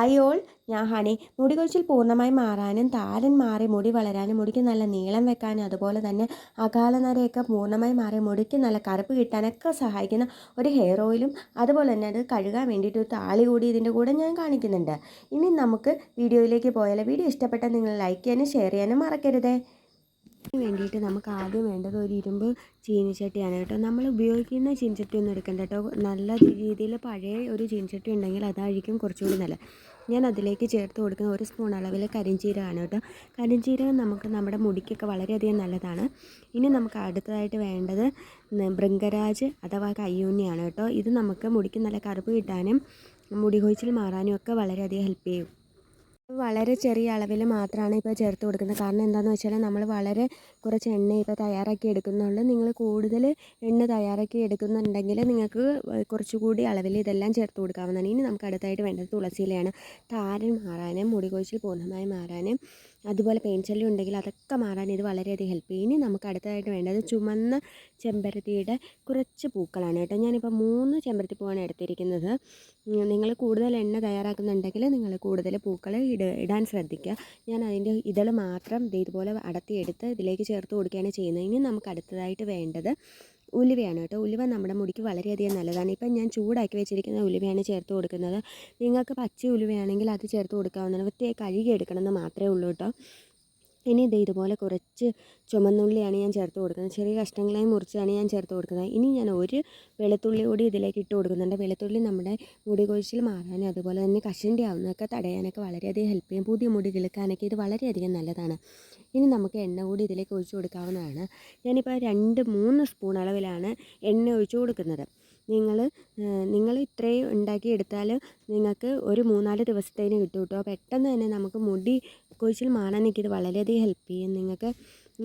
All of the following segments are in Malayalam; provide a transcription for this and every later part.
ഹായ് ഓൾ ഞാൻ ഹണി മുടി കൊഴിച്ചിൽ പൂർണമായി മാറാനും താരൻ മാറി മുടി വളരാനും മുടിക്ക് നല്ല നീളം വെക്കാനും അതുപോലെ തന്നെ അകാലനരയൊക്കെ പൂർണമായി മാറി മുടിക്ക് നല്ല കറുപ്പ് കിട്ടാനൊക്കെ സഹായിക്കുന്ന ഒരു ഹെയർ ഓയിലും അതുപോലെ തന്നെ അത് കഴുകാൻ വേണ്ടിയിട്ട് ഒരു താളി കൂടി ഇതിന്റെ കൂടെ ഞാൻ കാണിക്കുന്നുണ്ട്. ഇനി നമുക്ക് വീഡിയോയിലേക്ക് പോയാൽ വീഡിയോ ഇഷ്ടപ്പെട്ടാൽ നിങ്ങൾ ലൈക്ക് ചെയ്യാനും ഷെയർ ചെയ്യാനും മറക്കരുതേ. ഇതിന് വേണ്ടിയിട്ട് നമുക്ക് ആദ്യം വേണ്ടത് ഒരു ഇരുമ്പ് ചീനിച്ചട്ടിയാണ് കേട്ടോ. നമ്മൾ ഉപയോഗിക്കുന്ന ചീനിച്ചട്ടി ഒന്നും എടുക്കണ്ട കേട്ടോ. നല്ല രീതിയിൽ പഴയ ഒരു ചീനിച്ചട്ടി ഉണ്ടെങ്കിൽ അതായിരിക്കും കുറച്ചുകൂടി നല്ലത്. ഞാൻ അതിലേക്ക് ചേർത്ത് കൊടുക്കുന്ന ഒരു സ്പൂൺ അളവിൽ കരിഞ്ചീരകമാണ് കേട്ടോ. കരിഞ്ചീരകം നമുക്ക് നമ്മുടെ മുടിക്കൊക്കെ വളരെയധികം നല്ലതാണ്. ഇനി നമുക്ക് അടുത്തതായിട്ട് വേണ്ടത് ബൃങ്കരാജ് അഥവാ കയ്യൂന്നിയാണ് കേട്ടോ. ഇത് നമുക്ക് മുടിക്ക് നല്ല കറുപ്പ് കിട്ടാനും മുടി കൊഴിച്ചിൽ മാറാനും ഒക്കെ വളരെയധികം ഹെൽപ്പ് ചെയ്യും. വളരെ ചെറിയ അളവിൽ മാത്രമാണ് ഇപ്പോൾ ചേർത്ത് കൊടുക്കുന്നത്. കാരണം എന്താണെന്ന് വെച്ചാൽ നമ്മൾ വളരെ കുറച്ച് എണ്ണ ഇപ്പോൾ തയ്യാറാക്കി എടുക്കുന്നുള്ളൂ. നിങ്ങൾ കൂടുതൽ എണ്ണ തയ്യാറാക്കി എടുക്കുന്നുണ്ടെങ്കിൽ നിങ്ങൾക്ക് കുറച്ചുകൂടി അളവിൽ ഇതെല്ലാം ചേർത്ത് കൊടുക്കാവുന്നതാണ്. ഇനി നമുക്ക് അടുത്തായിട്ട് വേണ്ടത് തുളസിയിലയാണ്. താരൻ മാറാനും മുടികൊഴിച്ചിൽ പൂർണമായി മാറാനും അതുപോലെ പെയിൻ ശല്യം ഉണ്ടെങ്കിൽ അതൊക്കെ മാറാൻ ഇത് വളരെയധികം ഹെൽപ്പ് ചെയ്യും. ഇനി നമുക്ക് അടുത്തതായിട്ട് വേണ്ടത് ചുമന്ന ചെമ്പരത്തിയുടെ കുറച്ച് പൂക്കളാണ് കേട്ടോ. ഞാനിപ്പോൾ മൂന്ന് ചെമ്പരത്തി പൂവാണ് എടുത്തിരിക്കുന്നത്. നിങ്ങൾ കൂടുതൽ എണ്ണ തയ്യാറാക്കുന്നുണ്ടെങ്കിൽ നിങ്ങൾ കൂടുതൽ പൂക്കൾ ഇട ഇടാൻ ശ്രദ്ധിക്കുക. ഞാൻ അതിന്റെ ഇതൾ മാത്രം ഇതുപോലെ അടത്തിയെടുത്ത് ഇതിലേക്ക് ചേർത്ത് കൊടുക്കുകയാണ് ചെയ്യുന്നത്. ഇനി നമുക്ക് അടുത്തതായിട്ട് വേണ്ടത് ഉലുവയാണ് കേട്ടോ. ഉലുവ നമ്മുടെ മുടിക്ക് വളരെയധികം നല്ലതാണ്. ഇപ്പം ഞാൻ ചൂടാക്കി വെച്ചിരിക്കുന്ന ഉലുവയാണ് ചേർത്ത് കൊടുക്കുന്നത്. നിങ്ങൾക്ക് പച്ച ഉലുവയാണെങ്കിൽ അത് ചേർത്ത് കൊടുക്കാവുന്നതാണ്. വൃത്തിയായി കഴുകി എടുക്കണമെന്ന് മാത്രമേ ഉള്ളൂ കേട്ടോ. ഇനി ഇത് ഇതുപോലെ കുറച്ച് ചുമന്നുള്ളിയാണ് ഞാൻ ചേർത്ത് കൊടുക്കുന്നത്. ചെറിയ കഷ്ണങ്ങളായി മുറിച്ചാണ് ഞാൻ ചേർത്ത് കൊടുക്കുന്നത്. ഇനി ഞാൻ ഒരു വെളുത്തുള്ളി കൂടി ഇതിലേക്ക് ഇട്ട് കൊടുക്കുന്നുണ്ട്. വെളുത്തുള്ളി നമ്മുടെ മുടി കൊഴിച്ചിൽ മാറാനും അതുപോലെ തന്നെ കഷണ്ടി ആവുന്നതൊക്കെ തടയാനൊക്കെ വളരെയധികം ഹെൽപ്പ് ചെയ്യും. പുതിയ മുടി കിളുക്കാനൊക്കെ ഇത് വളരെയധികം നല്ലതാണ്. ഇനി നമുക്ക് എണ്ണ കൂടി ഇതിലേക്ക് ഒഴിച്ചു കൊടുക്കാവുന്നതാണ്. ഞാനിപ്പോൾ രണ്ട് മൂന്ന് സ്പൂൺ അളവിലാണ് എണ്ണ ഒഴിച്ചു കൊടുക്കുന്നത്. നിങ്ങൾ നിങ്ങൾ ഇത്രയും ഉണ്ടാക്കിയെടുത്താൽ നിങ്ങൾക്ക് ഒരു മൂന്നാൽ ദിവസത്തേന് കിട്ടും കേട്ടോ പെട്ടെന്ന് തന്നെ നമുക്ക് മുടി കൊഴിച്ചിൽ മാറാനൊക്കെ ഇത് വളരെയധികം ഹെൽപ്പ് ചെയ്യും. നിങ്ങൾക്ക്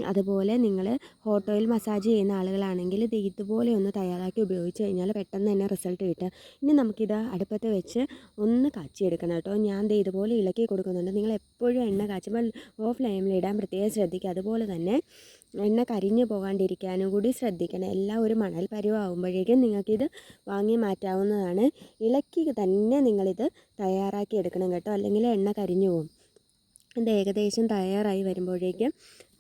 അതുപോലെ നിങ്ങൾ ഹോട്ട് ഓയിൽ മസാജ് ചെയ്യുന്ന ആളുകളാണെങ്കിൽ ഇത് ഇതുപോലെ ഒന്ന് തയ്യാറാക്കി ഉപയോഗിച്ച് കഴിഞ്ഞാൽ പെട്ടെന്ന് തന്നെ റിസൾട്ട് കിട്ടുക. ഇനി നമുക്കിത് അടുപ്പത്ത് വെച്ച് ഒന്ന് കാച്ചിയെടുക്കണം കേട്ടോ. ഞാൻ ദേ ഇതുപോലെ ഇളക്കി കൊടുക്കുന്നുണ്ട്. നിങ്ങൾ എപ്പോഴും എണ്ണ കാച്ചുമ്പോൾ ഓ ഫ്ലെയിമിലിടാൻ പ്രത്യേകം ശ്രദ്ധിക്കുക. അതുപോലെ തന്നെ എണ്ണ കരിഞ്ഞു പോകാണ്ടിരിക്കാനും കൂടി ശ്രദ്ധിക്കണം. എല്ലാം ഒരു മണൽ പരുവാകുമ്പോഴേക്കും നിങ്ങൾക്കിത് വാങ്ങി മാറ്റാവുന്നതാണ്. ഇളക്കി തന്നെ നിങ്ങളിത് തയ്യാറാക്കി എടുക്കണം കേട്ടോ. അല്ലെങ്കിൽ എണ്ണ കരിഞ്ഞു പോകും. ഇത് ഏകദേശം തയ്യാറായി വരുമ്പോഴേക്കും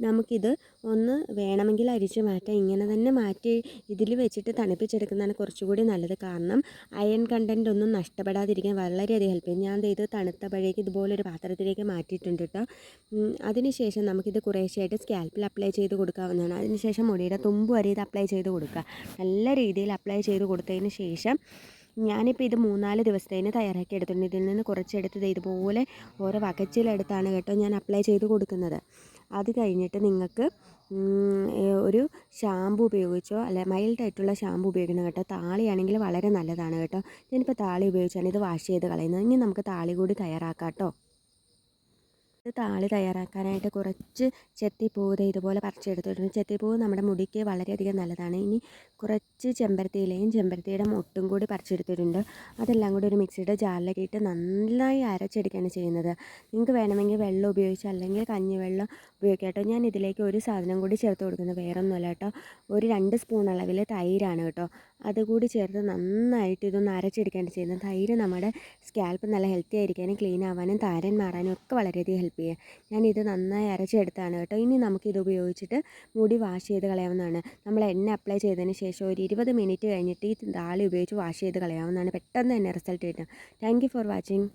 നമുക്കിത് ഒന്ന് വേണമെങ്കിൽ അരിച്ച് മാറ്റാം. ഇങ്ങനെ തന്നെ മാറ്റി ഇതിൽ വെച്ചിട്ട് തണുപ്പിച്ചെടുക്കുന്നതാണ് കുറച്ചുകൂടി നല്ലത്. കാരണം അയൺ കണ്ടന്റ് ഒന്നും നഷ്ടപ്പെടാതിരിക്കാൻ വളരെയധികം ഹെൽപ്പ് ചെയ്യും. ഞാൻ ഇത് തണുത്തപ്പോഴേക്ക് ഇതുപോലൊരു പാത്രത്തിലേക്ക് മാറ്റിയിട്ടുണ്ട് കേട്ടോ അതിനുശേഷം നമുക്കിത് കുറേശ്ശെയായിട്ട് സ്കാൽപ്പിൽ അപ്ലൈ ചെയ്ത് കൊടുക്കാവുന്നതാണ്. അതിനുശേഷം മുടിയുടെ തുമ്പ് വരെ ഇത് അപ്ലൈ ചെയ്ത് കൊടുക്കുക. നല്ല രീതിയിൽ അപ്ലൈ ചെയ്ത് കൊടുത്തതിന് ശേഷം ഞാനിപ്പോൾ ഇത് മൂന്നാൽ ദിവസത്തേന് തയ്യാറാക്കി എടുത്തിട്ടുണ്ട് ഇതിൽ നിന്ന് കുറച്ചെടുത്ത് ഇതുപോലെ ഓരോ വകച്ചിലെടുത്താണ് കേട്ടോ ഞാൻ അപ്ലൈ ചെയ്ത് കൊടുക്കുന്നത്. അത് കഴിഞ്ഞിട്ട് നിങ്ങൾക്ക് ഒരു ഷാമ്പു ഉപയോഗിച്ചോ അല്ലെ മൈൽഡായിട്ടുള്ള ഷാമ്പു ഉപയോഗിക്കണം കേട്ടോ. താളിയാണെങ്കിൽ വളരെ നല്ലതാണ് കേട്ടോ. ഞാനിപ്പോൾ താളി ഉപയോഗിച്ചാണ് ഇത് വാഷ് ചെയ്ത് കളയുന്നത്. ഇനി നമുക്ക് താളി കൂടി തയ്യാറാക്കാം കേട്ടോ. താളി തയ്യാറാക്കാനായിട്ട് കുറച്ച് ചെത്തിപ്പൂവ് ഇതുപോലെ പറിച്ചെടുത്തിട്ടുണ്ട്. ചെത്തിപ്പൂവ് നമ്മുടെ മുടിക്ക് വളരെയധികം നല്ലതാണ്. ഇനി കുറച്ച് ചെമ്പരത്തിയിലയും ചെമ്പരത്തിയുടെ മുട്ടും കൂടി പറിച്ചെടുത്തിട്ടുണ്ട്. അതെല്ലാം കൂടി ഒരു മിക്സിയുടെ ജാറിലേക്ക് ഇട്ട് നന്നായി അരച്ചെടുക്കുകയാണ് ചെയ്യുന്നത്. നിങ്ങൾക്ക് വേണമെങ്കിൽ വെള്ളം ഉപയോഗിച്ച് അല്ലെങ്കിൽ കഞ്ഞിവെള്ളം ഉപയോഗിക്കാം ഞാൻ ഇതിലേക്ക് ഒരു സാധനം കൂടി ചേർത്ത് കൊടുക്കുന്നത് വേറെ ഒന്നുമല്ല കേട്ടോ. ഒരു രണ്ട് സ്പൂൺ അളവിൽ തൈരാണ് കേട്ടോ. അതുകൂടി ചേർത്ത് നന്നായിട്ട് ഇതൊന്ന് അരച്ചെടുക്കുകയാണ് ചെയ്യുന്നത്. തൈര് നമ്മുടെ സ്കാൽപ്പ് നല്ല ഹെൽത്തി ആയിരിക്കാനും ക്ലീൻ ആവാനും താരൻ മാറാനും ഒക്കെ വളരെയധികം ഹെൽപ്പ് ചെയ്യുക ഞാനിത് നന്നായി അരച്ചെടുത്താണ് കേട്ടോ. ഇനി നമുക്കിത് ഉപയോഗിച്ചിട്ട് മുടി വാഷ് ചെയ്ത് കളയാവുന്നതാണ്. നമ്മൾ എണ്ണ അപ്ലൈ ചെയ്തതിന് ശേഷം ഒരു ഇരുപത് മിനിറ്റ് കഴിഞ്ഞിട്ട് ഈ താളി ഉപയോഗിച്ച് വാഷ് ചെയ്ത് കളയാവുന്നതാണ്. പെട്ടെന്ന് തന്നെ റിസൾട്ട് കിട്ടും താങ്ക് ഫോർ വാച്ചിങ്